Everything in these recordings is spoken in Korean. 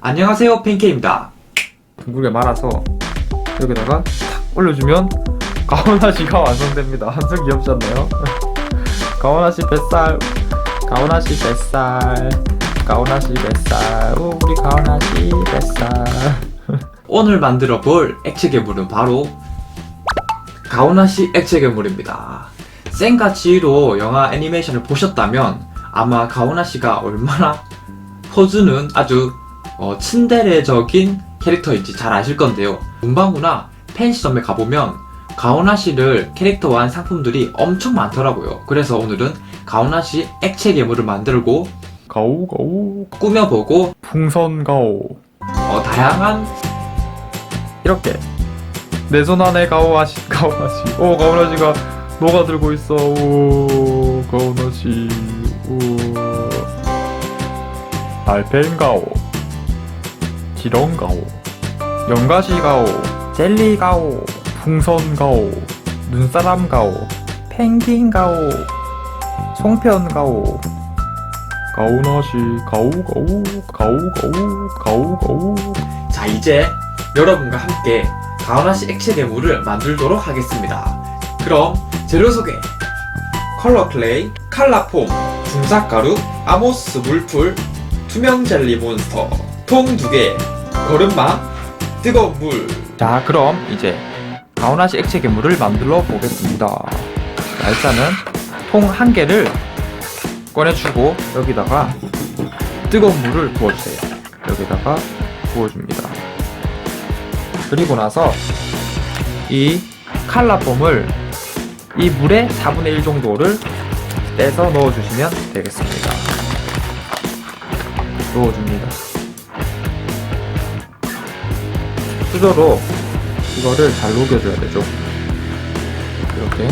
안녕하세요 팬케입니다 둥글게 말아서 여기다가 탁 올려주면 가오나시가 완성됩니다. 완전 귀엽지 않나요? 가오나시 뱃살, 가오나시 뱃살, 가오나시 뱃살, 오 우리 가오나시 뱃살. 오늘 만들어 볼 액체 괴물은 바로 가오나시 액체 괴물입니다 센과 지로 영화 애니메이션을 보셨다면 아마 가오나시가 얼마나 포즈는 아주 어, 츤데레적인 캐릭터인지 잘 아실 건데요. 문방구나 펜시점에 가보면 가오나시를 캐릭터화한 상품들이 엄청 많더라고요. 그래서 오늘은 가오나시 액체 괴물을 만들고 가오 가오. 꾸며보고 풍선 가오. 어, 다양한 이렇게. 내 손 안에 가오나시 가오나시 오 가오나시가 녹아들고 있어. 오 가오나시 오. 알펜 가오 지렁 가오 연가시 가오 젤리 가오 풍선 가오 눈사람 가오 펭귄 가오 송편 가오. 가오나시 가오 가오 가오 가오 가오 가오. 자 이제 여러분과 함께 가오나시 액체 괴물을 만들도록 하겠습니다. 그럼 재료 소개. 컬러 클레이, 칼라폼, 중삭가루, 아모스 물풀, 투명 젤리 몬스터, 통두 개, 거름망, 뜨거운 물. 자 그럼 이제 가오나시 액체 괴물을 만들어 보겠습니다. 자, 일단은 통 한 개를 꺼내주고 여기다가 뜨거운 물을 부어주세요. 여기다가 부어줍니다. 그리고 나서 이 칼라폼을 이 물의 4분의 1 정도를 떼서 넣어주시면 되겠습니다. 넣어줍니다 수저로 이거를 잘 녹여줘야 되죠. 이렇게.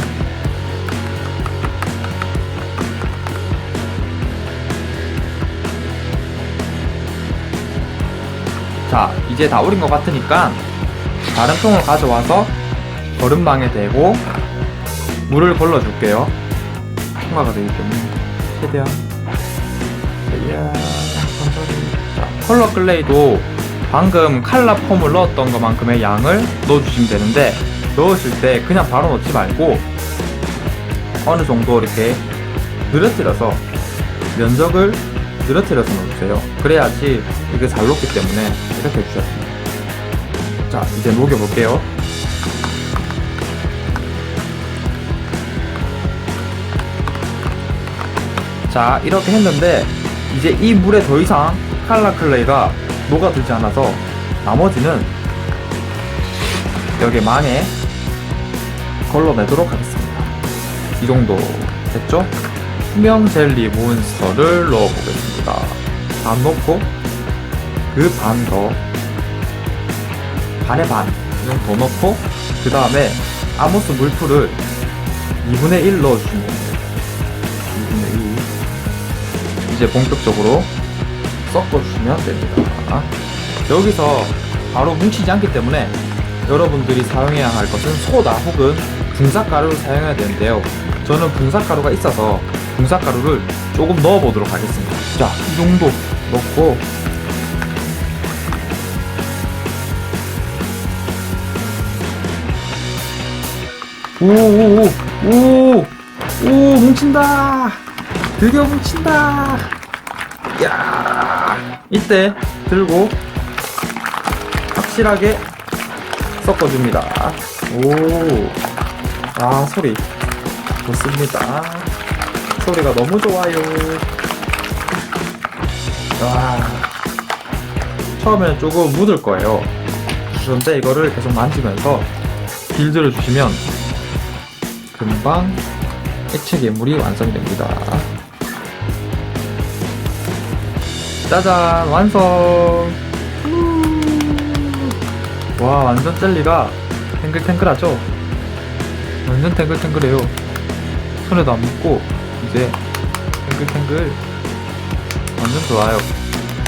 자, 이제 다 우린 것 같으니까 다른 통을 가져와서 거름망에 대고 물을 걸러줄게요. 통과가 되기 때문에 최대한 천천히. 자, 컬러 클레이도 방금 칼라 폼을 넣었던 것만큼의 양을 넣어주시면 되는데 넣으실 때 그냥 바로 넣지 말고 어느 정도 이렇게 늘어뜨려서 면적을 늘어뜨려서 넣어주세요. 그래야지 이게 잘 녹기 때문에 이렇게 해주셔야 됩니다. 자, 이제 녹여볼게요. 자, 이렇게 했는데 이제 이 물에 더 이상 칼라 클레이가 녹아들지 않아서 나머지는 여기 망에 걸러내도록 하겠습니다. 이 정도 됐죠? 투명 젤리 몬스터를 넣어보겠습니다. 반 넣고 그 반 더 반의 반더 넣고 그 다음에 아모스 물풀을 2분의 1 넣어주시면 돼요. 2분의 1 이제 본격적으로 섞어주시면 됩니다. 여기서 바로 뭉치지 않기 때문에 여러분들이 사용해야 할 것은 소다 혹은 붕삭가루를 사용해야 되는데요. 저는 붕삭가루가 있어서 붕삭가루를 조금 넣어보도록 하겠습니다. 자, 이 정도 넣고 오오오 오, 오, 뭉친다. 드디어 뭉친다. 야 이때 들고 확실하게 섞어줍니다. 오, 아 소리 좋습니다. 소리가 너무 좋아요. 와, 처음에는 조금 묻을 거예요. 그런데 이거를 계속 만지면서 길들여 주시면 금방 액체 괴물이 완성됩니다. 짜잔 완성. 와 완전 젤리가 탱글탱글하죠? 완전 탱글탱글해요. 손에도 안 묻고 이제 탱글탱글. 완전 좋아요.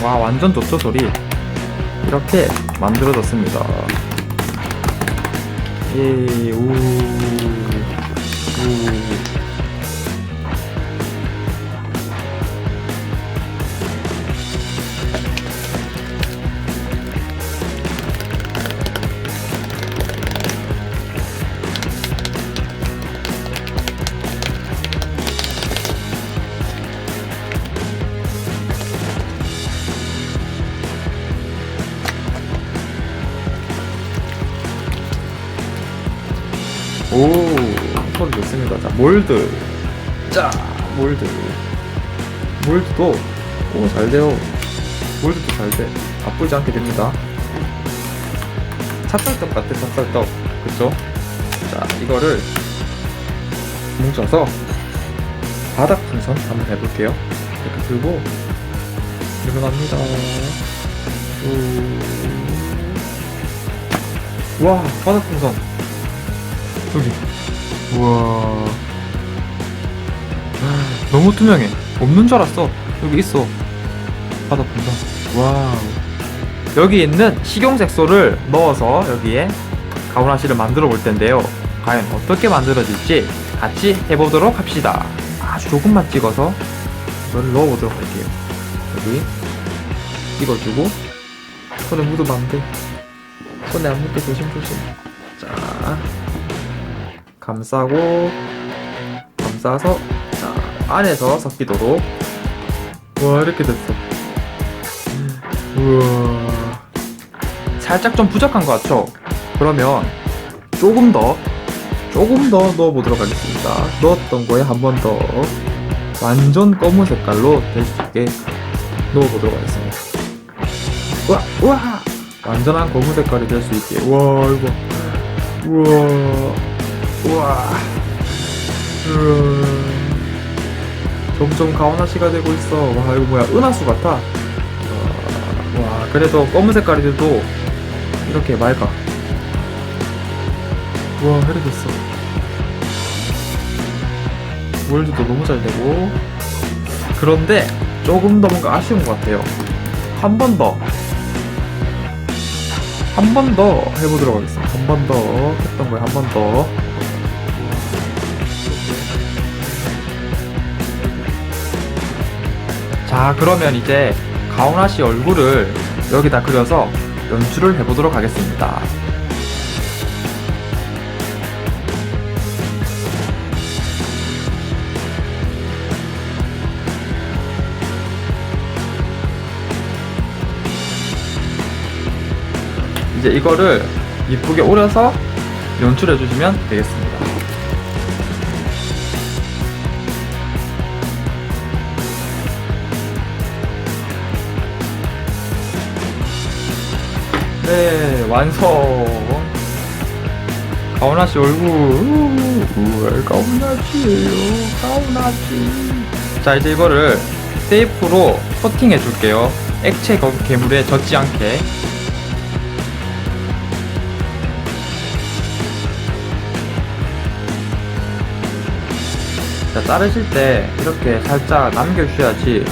와 완전 좋죠 소리? 이렇게 만들어졌습니다. 예우 우. 소리 좋습니다. 자 몰드. 자 몰드. 몰드도 오 잘 돼요. 몰드도 잘 돼. 나쁘지 않게 됩니다. 찹쌀떡 같아 찹쌀떡. 그쵸? 자 이거를 뭉쳐서 바닥 풍선 한번 해볼게요. 이렇게 들고 일어납니다. 우. 와 바닥 풍선 여기 우와. 너무 투명해. 없는 줄 알았어. 여기 있어. 바닥 풍선 와우. 여기 있는 식용색소를 넣어서 여기에 가오나시를 만들어 볼 텐데요. 과연 어떻게 만들어질지 같이 해보도록 합시다. 아주 조금만 찍어서 이걸 넣어보도록 할게요. 여기 찍어주고 손에 묻으면 안돼. 손에 안 묻게 조심조심. 자 감싸고 감싸서 자 안에서 섞이도록. 와 이렇게 됐어. 우와. 살짝 좀 부족한 것 같죠? 그러면 조금 더 조금 더 넣어보도록 하겠습니다. 넣었던 거에 한 번 더 완전 검은 색깔로 될 수 있게 넣어보도록 하겠습니다. 우와 우와! 완전한 검은 색깔이 될 수 있게. 우와 이거. 우와 우와. 우와 점점 가오나시가 되고 있어. 와 이거 뭐야 은하수 같아? 와, 와 그래도 검은 색깔이도 이렇게 맑아. 와 이렇게 됐어. 월드도 너무 잘 되고. 그런데 조금 더 뭔가 아쉬운 것 같아요. 한 번 더. 한 번 더 해보도록 하겠습니다. 한 번 더 했던 거에 한 번 더 자 그러면 이제 가오나 씨 얼굴을 여기다 그려서 연출을 해보도록 하겠습니다. 이제 이거를 이쁘게 오려서 연출해 주시면 되겠습니다 네, 완성. 가오나 씨 얼굴. 우와, 가오나 씨예요. 가오나 씨. 자, 이제 이거를 테이프로 코팅해 줄게요. 액체 거- 괴물에 젖지 않게. 자, 자르실 때 이렇게 살짝 남겨주셔야지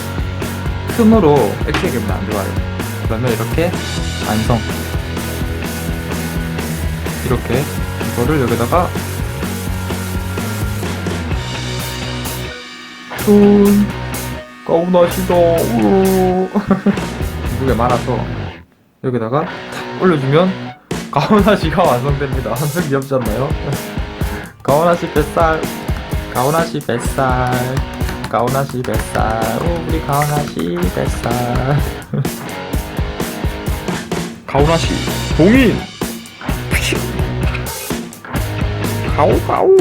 틈으로 액체 괴물 안 들어와요. 그러면 이렇게 완성. 이렇게 이거를 여기다가 툰 가오나시다 우 무게 많아서 여기다가 탁 올려주면 가오나시가 완성됩니다. 완전 귀엽지 않나요? 가오나시 뱃살. 가오나시 뱃살. 가오나시 뱃살. 오 우리 가오나시 뱃살. 가오나시 봉인 가오 가오